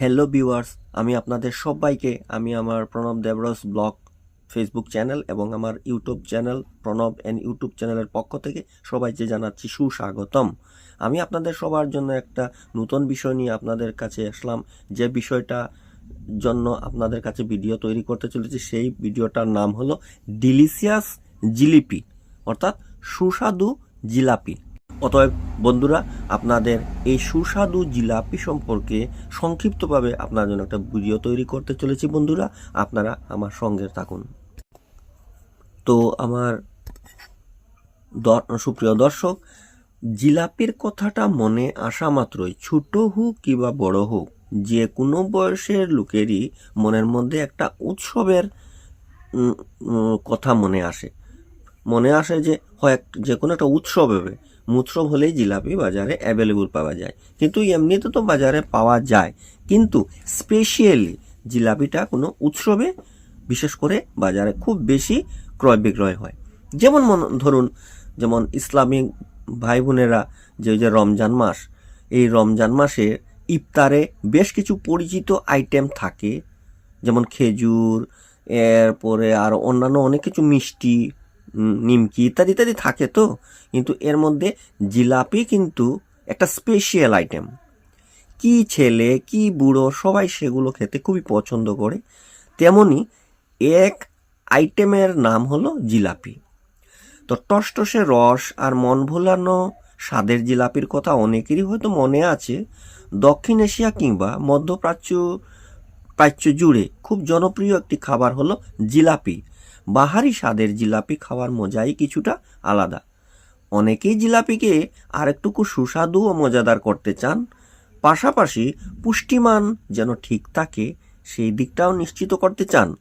Hello viewers আমি আপনাদের সবাইকে, আমি আমার Pranab Debras blog Facebook channel এবং আমার YouTube channel Pranab and YouTube চ্যানেলের পক্ষ থেকে সবাইকে জানাচ্ছি সুস্বাগতম। আমি আপনাদের সবার জন্য একটা নতুন বিষয় নিয়ে আপনাদের কাছে আসলাম। যে বিষয়টা জন্য আপনাদের কাছে ভিডিও তৈরি করতে চলেছি, সেই ভিডিওটার নাম হলো ডিলিশিয়াস জিলিপি অর্থাৎ সুস্বাদু জিলাপি। অতএব, বন্ধুরা, আপনাদের এই সুস্বাদু জিলাপি সম্পর্কে সংক্ষিপ্তভাবে আপনার জন্য একটা ভিডিও তৈরি করতে চলেছি, বন্ধুরা। আপনারা আমার সঙ্গে থাকুন। তো আমার সুপ্রিয় দর্শক, জিলাপির কথাটা মনে আসা মাত্রই ছোট হোক কিংবা বড় হোক, যে কোনো বয়সের লোকেরই মনের মধ্যে একটা উৎসবের কথা মনে আসে। মনে আসে যে, হয় যে কোনো একটা উৎসব হবে। উৎসব হলেই জিলাপি বাজারে অ্যাভেলেবল পাওয়া যায়। কিন্তু এমনিতে তো বাজারে পাওয়া যায়। কিন্তু স্পেশালি জিলাপিটা কোনো উৎসবে, বিশেষ করে বাজারে খুব বেশি ক্রয় বিক্রয় হয়। যেমন মন- ধরুন, যেমন ইসলামিক ভাই বোনেরা যে যে রমজান মাস, এই রমজান মাসে ইফতারে বেশ কিছু পরিচিত আইটেম থাকে। যেমন খেজুর, এরপরে আর অন্যান্য অনেক কিছু মিষ্টি নিমকি ইত্যাদি ইত্যাদি থাকে তো, কিন্তু এর মধ্যে জিলাপি কিন্তু একটা স্পেশিয়াল আইটেম কি ছেলে, কি বুড়ো, সবাই সেগুলো খেতে খুবই পছন্দ করে। তেমনি এক আইটেমের নাম হলো জিলাপি। তো টসটসে রস আর মন ভোলানো স্বাদের জিলাপির কথা অনেকেরই হয়তো মনে আছে। দক্ষিণ এশিয়া কিংবা মধ্যপ্রাচ্য, প্রাচ্য জুড়ে খুব জনপ্রিয় একটি খাবার হলো জিলাপি। বাহারি স্বাদের জিলাপি খাওয়ার মজাই কিছুটা আলাদা। অনেকেই জিলাপিকে আরেকটুকু সুস্বাদু ও মজাদার করতে চান। পাশাপাশি পুষ্টিমান যেন ঠিক থাকে, সেই দিকটাও নিশ্চিত করতে চান।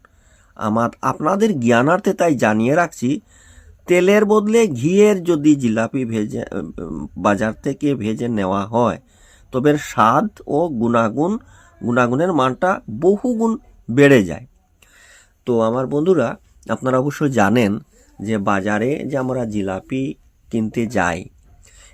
আমার আপনাদের জ্ঞানার্থে তাই জানিয়ে রাখছি, তেলের বদলে ঘিয়ের যদি জিলাপি ভেজে, বাজার থেকে ভেজে নেওয়া হয়, তবে স্বাদ ও গুণাগুণ, গুণাগুণের মানটা বহুগুণ বেড়ে যায়। তো আমার বন্ধুরা আপনারা অবশ্যই জানেন যে বাজারে যে আমরা জিলাপি কিনতে যাই,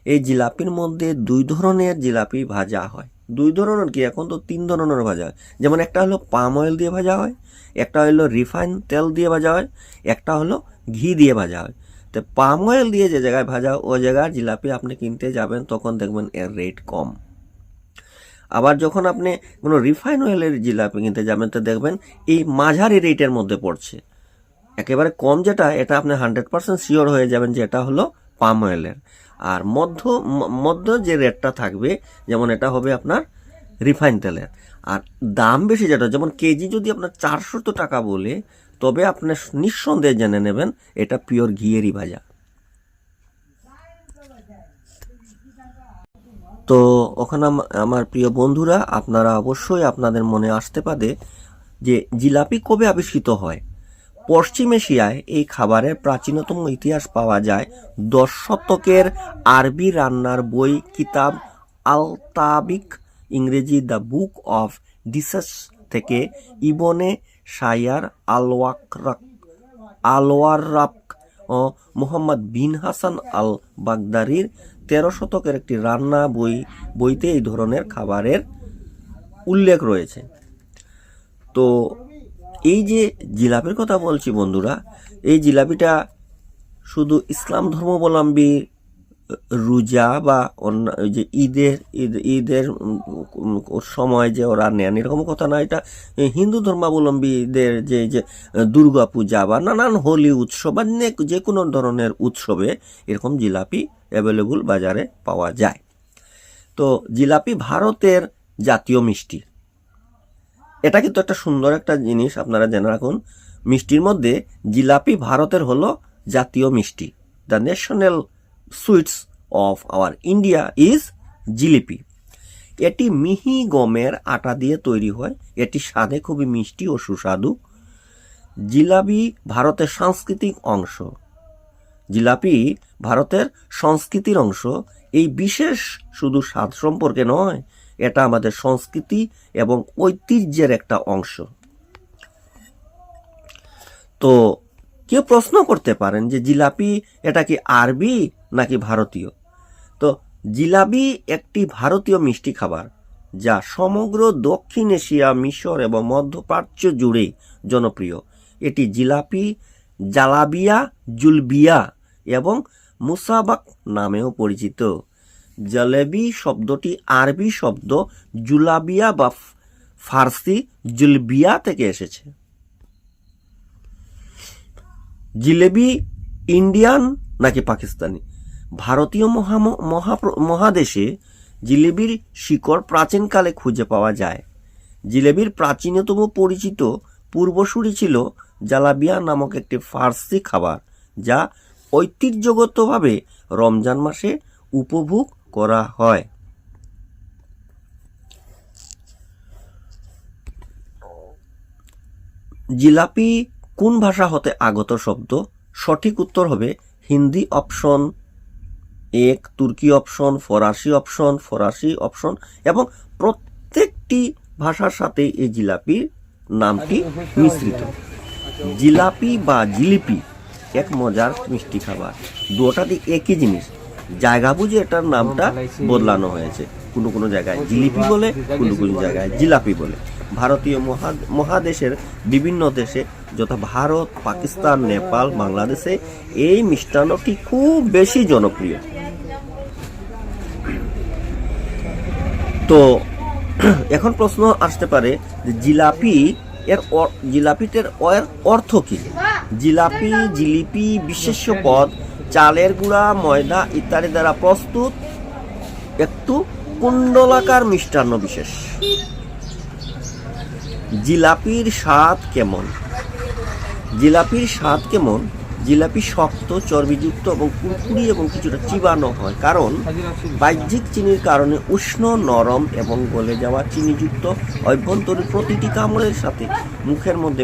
এই জিলাপির মধ্যে দুই ধরনের জিলাপি ভাজা হয়। দুই ধরনের কি? এখন তো তিন ধরনের ভাজা হয়। যেমন একটা হলো পাম অয়েল দিয়ে ভাজা হয়, একটা হলো রিফাইন তেল দিয়ে ভাজা হয়, একটা হলো ঘি দিয়ে ভাজা হয়। তো পাম অয়েল দিয়ে যে জায়গায় ভাজা ওই জায়গায় জিলাপি আপনি কিনতে যাবেন, তখন দেখবেন এর রেট কম। আবার যখন আপনি কোনো রিফাইন অয়েলের জিলাপি কিনতে যাবেন, তো দেখবেন এই মাঝারি রেটের মধ্যে পড়ছে। একেবারে কম যেটা, এটা আপনি হান্ড্রেড পার্সেন্ট শিওর হয়ে যাবেন যে এটা হলো পাম অয়েলের আর মধ্য মধ্য যে রেটটা থাকবে, যেমন এটা হবে আপনার রিফাইন তেলের আর দাম বেশি যেটা, যেমন কেজি যদি আপনার চারশত টাকা বলে, তবে আপনি নিঃসন্দেহে জেনে নেবেন, এটা পিওর ঘিয়েরই ভাজা তো ওখানে আম- আমার প্রিয় বন্ধুরা, আপনারা অবশ্যই আপনাদের মনে আসতে পারে যে জিলাপি কবে আবিষ্কৃত হয়? পশ্চিম এশিয়ায় এই খাবারের প্রাচীনতম ইতিহাস পাওয়া যায় দশ শতকের আরবি রান্নার বই, কিতাব আলতাবিক ইংরেজি দ্য বুক অফ ডিসেস থেকে ইবনে শায়ার আলওয়াকরাক আলওয়ারাক ও মোহাম্মদ বিন হাসান আল বাগদারির তেরো শতকের একটি রান্না বই, বইতে এই ধরনের খাবারের উল্লেখ রয়েছে। তো এই যে জিলাপির কথা বলছি বন্ধুরা, এই জিলাপিটা শুধু ইসলাম ধর্মাবলম্বী রোজা বা অন্য যে ঈদের, ঈদ, ঈদের সময় যে ওরা নেন, এরকম কথা না, এটা হিন্দু ধর্মাবলম্বীদের যে যে দুর্গা পূজা বা নানান হোলি উৎসব বা যে কোনো ধরনের উৎসবে এরকম জিলাপি অ্যাভেলেবল বাজারে পাওয়া যায়। তো জিলাপি ভারতের জাতীয় মিষ্টি। এটা কিন্তু একটা সুন্দর একটা জিনিস আপনারা জেনে রাখুন। মিষ্টির মধ্যে জিলাপি ভারতের হলো জাতীয় মিষ্টি। The national sweets of our India is jalebi. এটি মিহি গমের আটা দিয়ে তৈরি হয়। এটি স্বাদে খুবই মিষ্টি ও সুস্বাদু। জিলাপি ভারতের সাংস্কৃতিক অংশ। জিলাপি ভারতের সংস্কৃতির অংশ। এই বিশেষ শুধু স্বাদ সম্পর্কে নয় এটা আমাদের সংস্কৃতি এবং ঐতিহ্যের একটা অংশ। তো কেউ প্রশ্ন করতে পারেন যে জিলাপি এটা কি আরবি নাকি ভারতীয়? তো জিলাপি একটি ভারতীয় মিষ্টি খাবার যা সমগ্র দক্ষিণ এশিয়া, মিশর এবং মধ্যপ্রাচ্য জুড়ে জনপ্রিয়। এটি জিলাপি জালাবিয়া, জুলবিয়া এবং মুসাবাক নামেও পরিচিত। জলেবি শব্দটি আরবি শব্দ জুলাবিয়া বা ফার্সি জুলবিয়া থেকে এসেছে। জিলেবি ইন্ডিয়ান নাকি পাকিস্তানি? ভারতীয় মহা, মহা- মহাদেশে জিলেবির শিকড় প্রাচীনকালে খুঁজে পাওয়া যায়। জিলেবির প্রাচীনতম পরিচিত পূর্বসূরি ছিল জালাবিয়া নামক একটি ফার্সি খাবার, যা ঐতিহ্যগতভাবে রমজান মাসে উপভোগ করা হয়। জিলাপি কোন ভাষা হতে আগত শব্দ? সঠিক উত্তর হবে হিন্দি অপশন এক, তুর্কি অপশন, ফরাসি অপশন ফরাসি অপশন এবং প্রত্যেকটি ভাষার সাথে এই জিলাপির নামটি মিশ্রিত। জিলাপি বা জিলিপি এক মজার মিষ্টি খাবার। দুটাতে একই জিনিস। জায়গা বুঝে এটার নামটা বদলানো হয়েছে। কোনো কোনো জায়গায় জিলিপি বলে, কোনো কোনো জায়গায় জিলাপি বলে। ভারতীয় মহা মহাদেশের বিভিন্ন দেশে যথা ভারত, পাকিস্তান, নেপাল, বাংলাদেশে এই মিষ্টান্নটি খুব বেশি জনপ্রিয়। তো, এখন প্রশ্ন আসতে পারে যে জিলাপি এর জিলাপিটার অর্থ কি? জিলাপি, জিলিপি, বিশেষ্য পদ চালের গুঁড়া, ময়দা ইত্যাদি দ্বারা প্রস্তুত একটু কুণ্ডলাকার মিষ্টান্ন বিশেষ। জিলাপির স্বাদ কেমন? জিলাপির স্বাদ কেমন? জিলাপি শক্ত, চর্বিযুক্ত এবং কুরকুরি এবং কিছুটা চিবানো হয় কারণ বাহ্যিক চিনির কারণে উষ্ণ, নরম এবং গলে যাওয়া চিনিযুক্ত অভ্যন্তরীণ প্রতিটি কামড়ের সাথে মুখের মধ্যে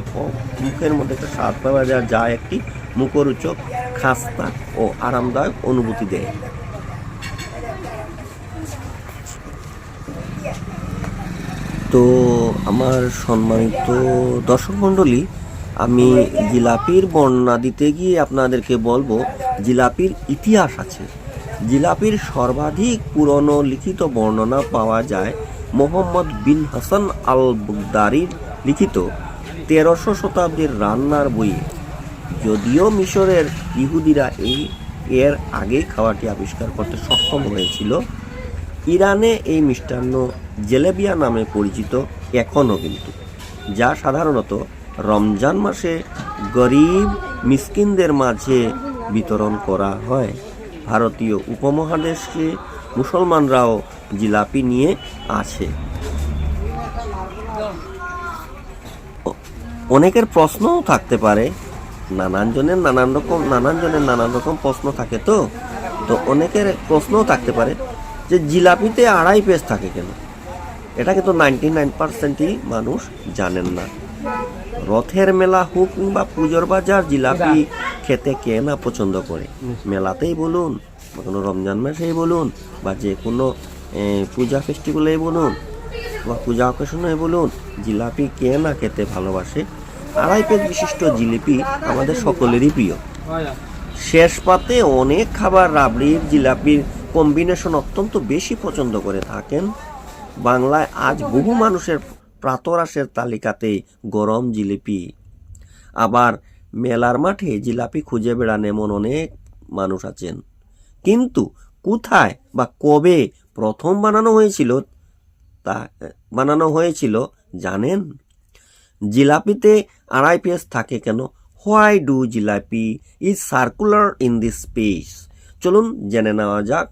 মুখের মধ্যে একটা স্বাদ পাওয়া যায়, যা একটি মুখরোচক খাস্তা ও আরামদায়ক অনুভূতি দেয়। তো আমার সম্মানিত দর্শক মণ্ডলী, আমি জিলাপির বর্ণনা দিতে গিয়ে আপনাদেরকে বলব, জিলাপির ইতিহাস আছে। জিলাপির সর্বাধিক পুরনো লিখিত বর্ণনা পাওয়া যায় মোহাম্মদ বিন হাসান আল বুকদারির লিখিত তেরোশো শতাব্দীর রান্নার বইয়ে। যদিও মিশরের ইহুদিরা এই, এর আগে খাওয়াটি আবিষ্কার করতে সক্ষম হয়েছিল, ইরানে এই মিষ্টান্ন জেলেবিয়া নামে পরিচিত এখনও কিন্তু, যা সাধারণত রমজান মাসে গরিব মিসকিনদের মাঝে বিতরণ করা হয়। ভারতীয় উপমহাদেশকে মুসলমানরাও জিলাপি নিয়ে আছে অনেকের প্রশ্নও থাকতে পারে নানান জনের নানান রকম নানান জনের নানান রকম প্রশ্ন থাকে তো। তো অনেকের প্রশ্নও থাকতে পারে যে জিলাপিতে আড়াই পেজ থাকে কেন? এটা কিন্তু নাইনটি নাইন পার্সেন্টই মানুষ জানেন না। রথের মেলা হোক কিংবা পুজোর বাজার, জিলাপি খেতে কে না পছন্দ করে? মেলাতেই বলুন, বা কোনো রমজান মাসেই বলুন, বা যে কোনো পূজা ফেস্টিভ্যালেই বলুন, বা পূজা অকেশনে বলুন, জিলাপি কে না খেতে ভালোবাসে? আড়াই পেজ বিশিষ্ট জিলিপি আমাদের সকলেরই প্রিয়। শেষ পাতে অনেক খাবার রাবড়ির জিলাপির কম্বিনেশন অত্যন্ত বেশি পছন্দ করে থাকেন। বাংলায় আজ বহু মানুষের প্রাতরাসের তালিকাতে গরম জিলিপি। আবার মেলার মাঠে জিলাপি খুঁজে বেড়ান এমন অনেক মানুষ আছেন। কিন্তু কোথায় বা কবে প্রথম বানানো হয়েছিল তা, বানানো হয়েছিল জানেন? জিলাপিতে আড়াই পেজ থাকে কেন? Why do jalebi is circular in this space চলুন জেনে নেওয়া যাক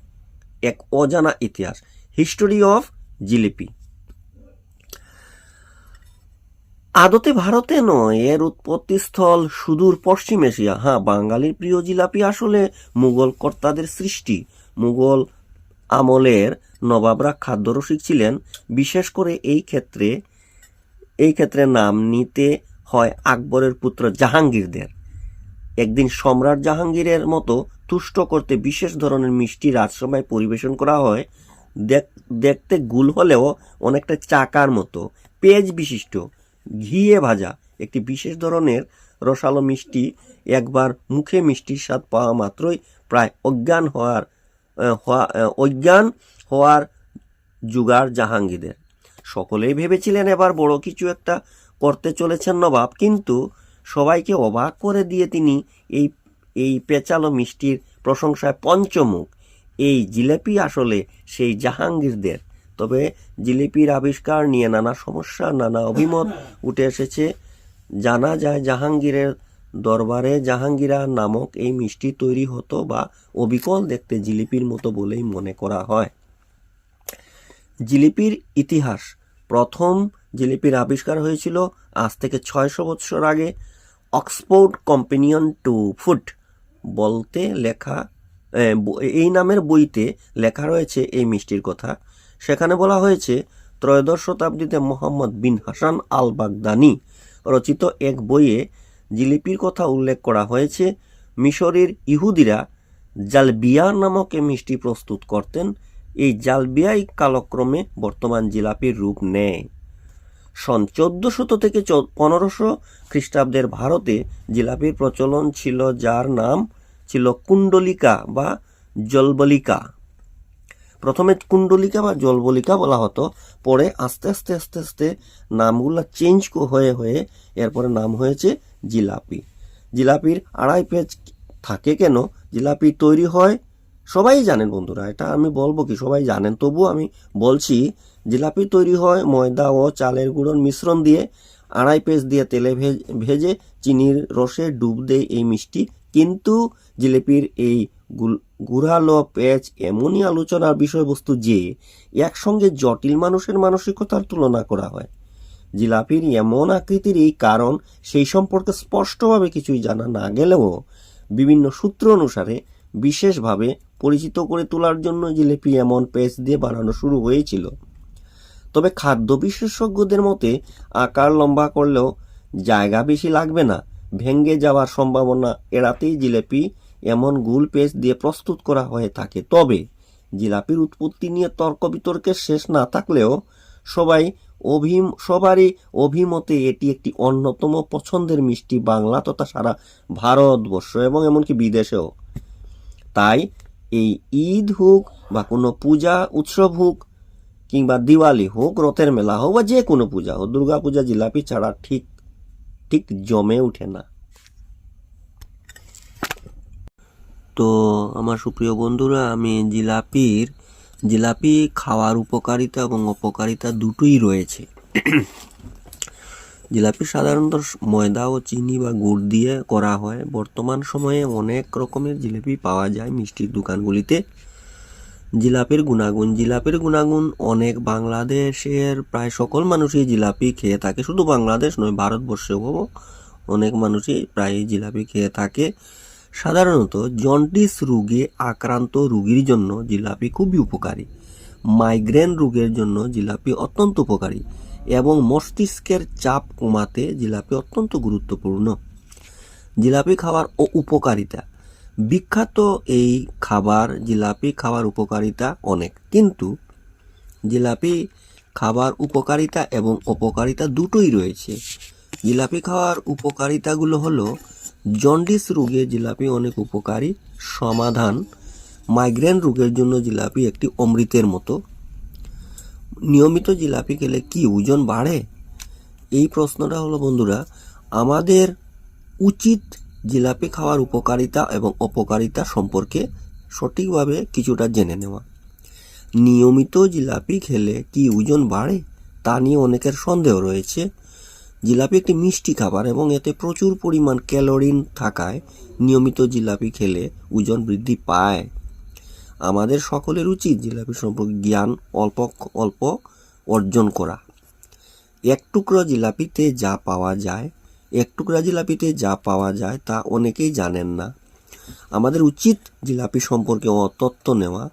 এক অজানা ইতিহাস হিস্টোরি অফ জিলিপি। আদতে ভারতে নয়, এর উৎপত্তিস্থল সুদূর পশ্চিম এশিয়া। হ্যাঁ বাঙালির প্রিয় জিলাপি আসলে মুঘল কর্তাদের সৃষ্টি। মুঘল আমলের নবাবরা খাদ্যরসিক ছিলেন। বিশেষ করে এই ক্ষেত্রে এই ক্ষেত্রে নাম নিতে হয় আকবরের পুত্র জাহাঙ্গীরদের। একদিন সম্রাট জাহাঙ্গীরের মতো তুষ্ট করতে বিশেষ ধরনের মিষ্টি রাজসভায় পরিবেশন করা হয়। দেখ- দেখতে গুল হলেও অনেকটা চাকার মতো। পেজ বিশিষ্ট, ঘিয়ে ভাজা, একটি বিশেষ ধরনের রসালো মিষ্টি। একবার মুখে মিষ্টির স্বাদ পাওয়া মাত্রই প্রায় অজ্ঞান হওয়ার হওয়া- অজ্ঞান হওয়ার জুগার জাহাঙ্গীরের সকলেই ভেবেছিলেন এবার বড় কিছু একটা করতে চলেছেন নবাব, কিন্তু সবাইকে অবাক করে দিয়ে তিনি এই এই পেঁচালো মিষ্টির প্রশংসায় পঞ্চমুখ। এই জিলেপি আসলে সেই জাহাঙ্গীরদের। তবে জিলিপির আবিষ্কার নিয়ে নানা সমস্যা, নানা অভিমত উঠে এসেছে। জানা যায় জাহাঙ্গীরের দরবারে জাহাঙ্গীরা নামক এই মিষ্টি তৈরি হতো বা অবিকল দেখতে জিলিপির মতো বলেই মনে করা হয়। জিলিপির ইতিহাস। প্রথম জিলিপির আবিষ্কার হয়েছিল আজ থেকে ছয়শো বৎসর আগে অক্সফোর্ড কম্পেনিয়ন টু ফুড বলতে লেখা এই নামের বইতে লেখা রয়েছে এই মিষ্টির কথা। সেখানে বলা হয়েছে, ত্রয়োদশ শতাব্দীতে মোহাম্মদ বিন হাসান আল বাগদানি রচিত এক বইয়ে জিলিপির কথা উল্লেখ করা হয়েছে, মিশরের ইহুদিরা জালবিয়া নামক মিষ্টি প্রস্তুত করতেন। এই জালবিয়াই কালক্রমে বর্তমান জিলাপির রূপ নেয়। সন চোদ্দশত থেকে পনেরোশো খ্রিস্টাব্দের ভারতে জিলাপির প্রচলন ছিল, যার নাম ছিল কুণ্ডলিকা বা জলবলিকা। প্রথমে কুণ্ডলিকা বা জলবলিকা বলা হতো, পরে আস্তে আস্তে আস্তে আস্তে নামগুলো চেঞ্জ হয়ে হয়ে এরপরে নাম হয়েছে জিলাপি। জিলাপির আড়াই পেজ থাকে কেন? জিলাপি তৈরি হয় সবাই জানেন বন্ধুরা, এটা আমি বলব কি, সবাই জানেন। তবু আমি বলছি, জিলাপি তৈরি হয় ময়দা ও চালের গুঁড়োর মিশ্রণ দিয়ে, আড়াই পেজ দিয়ে তেলে ভেজ- ভেজে চিনির রসে ডুব দেয় এই মিষ্টি। কিন্তু জিলিপির এই গুড়ালো পেঁচ এমনই আলোচনার বিষয়বস্তু যে, একসঙ্গে জটিল মানুষের মানসিকতার তুলনা করা হয়। জিলাপির এমন আকৃতির এই কারণ, সেই সম্পর্কে স্পষ্টভাবে কিছুই জানা না গেলেও, বিভিন্ন সূত্র অনুসারে বিশেষভাবে পরিচিত করে তোলার জন্য জিলিপি এমন পেস্ট দিয়ে বানানো শুরু হয়েছিল। তবে খাদ্য বিশেষজ্ঞদের মতে, আকার লম্বা করলেও জায়গা বেশি লাগবে না। ভেঙ্গে যাওয়ার সম্ভাবনা এড়াতেই জিলেপি এমন গুল পেস্ট দিয়ে প্রস্তুত করা হয়ে থাকে। তবে জিলাপির উৎপত্তি নিয়ে তর্ক বিতর্কের শেষ না থাকলেও সবাই অভিম, সবারই অভিমতে এটি একটি অন্যতম পছন্দের মিষ্টি বাংলা তথা সারা ভারতবর্ষ এবং এমনকি বিদেশেও। তাই এই ঈদ হোক বা কোনো পূজা উৎসব হোক কিংবা দিওয়ালি হোক, রথের মেলা হোক বা যে কোনো পূজা হোক দুর্গা পূজা জিলাপি ছাড়া ঠিক ঠিক জমে ওঠে না। তো আমার সুপ্রিয় বন্ধুরা, আমি জিলাপির, জিলাপি খাওয়ার উপকারিতা এবং অপকারিতা দুটোই রয়েছে। জিলাপি সাধারণত ময়দা ও চিনি বা গুড় দিয়ে করা হয়। বর্তমান সময়ে অনেক রকমের জিলিপি পাওয়া যায় মিষ্টির দোকানগুলিতে। জিলাপির গুণাগুণ জিলাপির গুণাগুণ অনেক বাংলাদেশের প্রায় সকল মানুষই জিলাপি খেয়ে থাকে। শুধু বাংলাদেশ নয়, ভারতবর্ষেও অনেক মানুষই প্রায় জিলাপি খেয়ে থাকে। সাধারণত জন্ডিস রোগে আক্রান্ত রোগীর জন্য জিলাপি খুবই উপকারী। মাইগ্রেন রোগের জন্য জিলাপি অত্যন্ত উপকারী। এবং মস্তিষ্কের চাপ কমাতে জিলাপি অত্যন্ত গুরুত্বপূর্ণ। জিলাপি খাওয়ার ও উপকারিতা। বিখ্যাত এই খাবার, জিলাপি খাওয়ার উপকারিতা অনেক। কিন্তু জিলাপি খাবার উপকারিতা এবং অপকারিতা দুটোই রয়েছে। জিলাপি খাওয়ার উপকারিতাগুলো হলো, জন্ডিস রোগে জিলাপি অনেক উপকারী। সমাধান, মাইগ্রেন রোগের জন্য জিলাপি একটি অমৃতের মতো। নিয়মিত জিলাপি খেলে কি ওজন বাড়ে? এই প্রশ্নটা হলো, বন্ধুরা, আমাদের উচিত জিলাপি খাওয়ার উপকারিতা এবং অপকারিতা সম্পর্কে সঠিকভাবে কিছুটা জেনে নেওয়া। নিয়মিত জিলাপি খেলে কি ওজন বাড়ে? তা নিয়ে অনেকের সন্দেহ রয়েছে। জিলাপি একটি মিষ্টি খাবার এবং এতে প্রচুর পরিমাণ ক্যালোরিন থাকায় নিয়মিত জিলাপি খেলে ওজন বৃদ্ধি পায়। আমাদের সকলের উচিত জিলাপি সম্পর্কে জ্ঞান, অল্প অল্প অর্জন করা। এক টুকরো জিলাপিতে যা পাওয়া যায়, এক টুকরা জিলাপিতে যা পাওয়া যায় তা অনেকেই জানেন না। আমাদের উচিত জিলাপি সম্পর্কে তথ্য নেওয়া।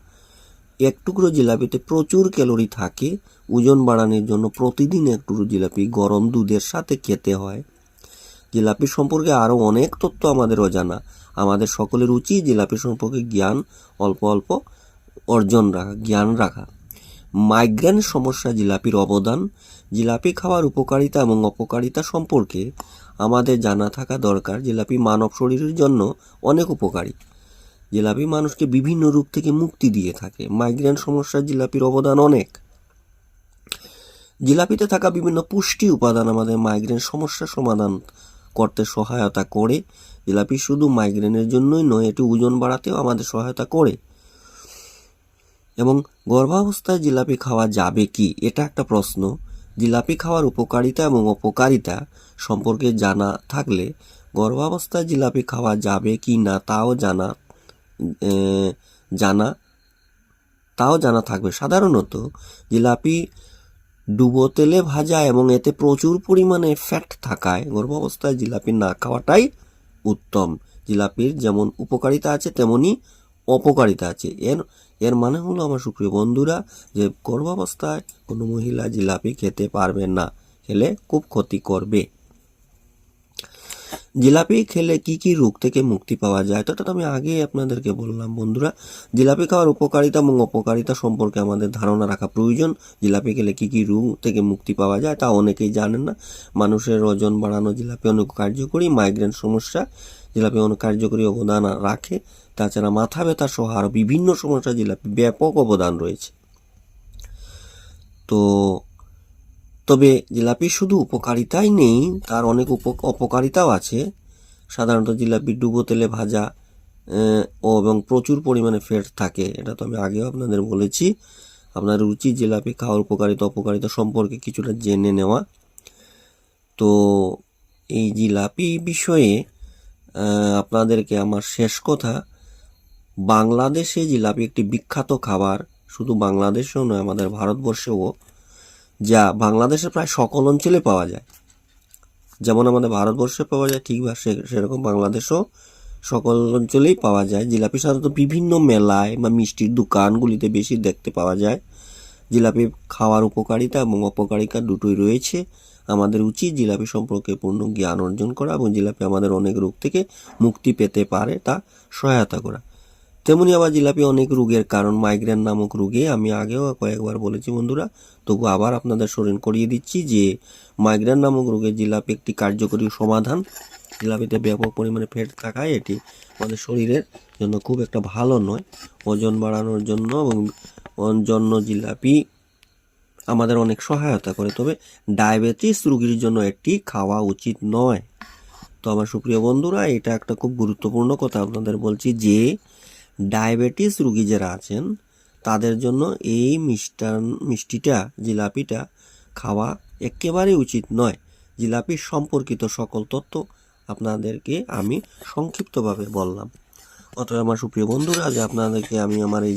এক টুকরো জিলাপিতে প্রচুর ক্যালোরি থাকে, ওজন বাড়ানোর জন্য প্রতিদিন এক টুকরো জিলাপি গরম দুধের সাথে খেতে হয়। জিলাপি সম্পর্কে আরও অনেক তথ্য আমাদের অজানা। আমাদের সকলের উচিত জিলাপি সম্পর্কে জ্ঞান, অল্প অল্প অর্জন রাখা, জ্ঞান রাখা। মাইগ্রেন সমস্যা জিলাপির অবদান, জিলাপি খাওয়ার উপকারিতা এবং অপকারিতা সম্পর্কে আমাদের জানা থাকা দরকার। জিলাপি মানব শরীরের জন্য অনেক উপকারী। জিলাপি মানুষকে বিভিন্ন রূপ থেকে মুক্তি দিয়ে থাকে। মাইগ্রেন সমস্যা জিলাপির অবদান অনেক। জিলাপিতে থাকা বিভিন্ন পুষ্টি উপাদান আমাদের মাইগ্রেন সমস্যা সমাধান করতে সহায়তা করে। জিলাপি শুধু মাইগ্রেনের জন্যই নয়, এটি ওজন বাড়াতেও আমাদের সহায়তা করে। এবং গর্ভাবস্থায় জিলাপি খাওয়া যাবে কি? এটা একটা প্রশ্ন। জিলাপি খাওয়ার উপকারিতা এবং অপকারিতা সম্পর্কে জানা থাকলে গর্ভাবস্থায় জিলাপি খাওয়া যাবে কি না তাও জানা জানা, তাও জানা থাকবে। সাধারণত জিলাপি ডুবো তেলে ভাজা এবং এতে প্রচুর পরিমাণে ফ্যাট থাকায় গর্ভাবস্থায় জিলাপি না খাওয়াটাই উত্তম। জিলাপির যেমন উপকারিতা আছে, তেমনি অপকারিতা আছে। এর এর মানে হলো আমার সুপ্রিয় বন্ধুরা যে গর্ভাবস্থায় কোনো মহিলা জিলাপি খেতে পারবে না, খেলে খুব ক্ষতি করবে। জিলাপি খেলে কি কি রোগ থেকে মুক্তি পাওয়া যায়? তো আমি আগেই আপনাদেরকে বললাম বন্ধুরা। জিলাপি খাওয়ার উপকারিতা এবং অপকারিতা সম্পর্কে আমাদের ধারণা রাখা প্রয়োজন। জিলাপি খেলে কি কি রোগ থেকে মুক্তি পাওয়া যায় তা অনেকেই জানেন না। মানুষের ওজন বাড়ানো জিলাপি অনেক কার্যকরী মাইগ্রেন সমস্যা জিলাপি অনেক কার্যকরী অবদান রাখে। তাছাড়া মাথা ব্যথা সহ আরও বিভিন্ন সমস্যা জিলাপি ব্যাপক অবদান রয়েছে। তো তবে জিলাপি শুধু উপকারিতাই নেই, তার অনেক অপকারিতাও আছে। সাধারণত জিলাপি ডুবো তেলে ভাজা ও এবং প্রচুর পরিমাণে ফ্যাট থাকে, এটা তো আমি আগেও আপনাদের বলেছি। আপনার উচিত জিলাপি খাওয়ার উপকারিতা, অপকারিতা সম্পর্কে কিছুটা জেনে নেওয়া। তো এই জিলাপি বিষয়ে আপনাদেরকে আমার শেষ কথা, বাংলাদেশে জিলাপি একটি বিখ্যাত খাবার, শুধু বাংলাদেশেও নয়, আমাদের ভারতবর্ষেও যা বাংলাদেশের প্রায় সকল অঞ্চলে পাওয়া যায়। যেমন আমাদের ভারতবর্ষে পাওয়া যায়, ঠিক সেরকম বাংলাদেশও সকল অঞ্চলেই পাওয়া যায়। জিলাপি সাধারণত বিভিন্ন মেলায় বা মিষ্টির দোকানগুলিতে বেশি দেখতে পাওয়া যায়। জিলাপি খাওয়ার উপকারিতা এবং অপকারিতা দুটোই রয়েছে। আমাদের উচিত জিলাপি সম্পর্কে পূর্ণ জ্ঞান অর্জন করা এবং জিলাপি আমাদের অনেক রোগ থেকে মুক্তি পেতে পারে তা সহায়তা করা। তেমনি আবার জিলাপি অনেক রোগের কারণ মাইগ্রেন নামক রোগে। আমি আগেও কয়েকবার বলেছি বন্ধুরা, তবু আবার আপনাদের স্মরণ করিয়ে দিচ্ছি যে মাইগ্রেন নামক রোগে জিলাপি একটি কার্যকরী সমাধান। জিলাপিতে ব্যাপক পরিমাণে ফ্যাট থাকায় এটি আমাদের শরীরের জন্য খুব একটা ভালো নয়। ওজন বাড়ানোর জন্য এবং জন্য জিলাপি আমাদের অনেক সহায়তা করে। তবে ডায়াবেটিস রোগীর জন্য এটি খাওয়া উচিত নয়। তো আমার সুপ্রিয় বন্ধুরা, এটা একটা খুব গুরুত্বপূর্ণ কথা আপনাদের বলছি যে ডায়াবেটিস রুগী যারা আছেন, তাদের জন্য এই মিষ্টান, মিষ্টিটা, জিলাপিটা খাওয়া একেবারেই উচিত নয়। জিলাপি সম্পর্কিত সকল তথ্য আপনাদেরকে আমি সংক্ষিপ্তভাবে বললাম। অতএব আমার সুপ্রিয় বন্ধুরা যে আপনাদেরকে আমি আমার এই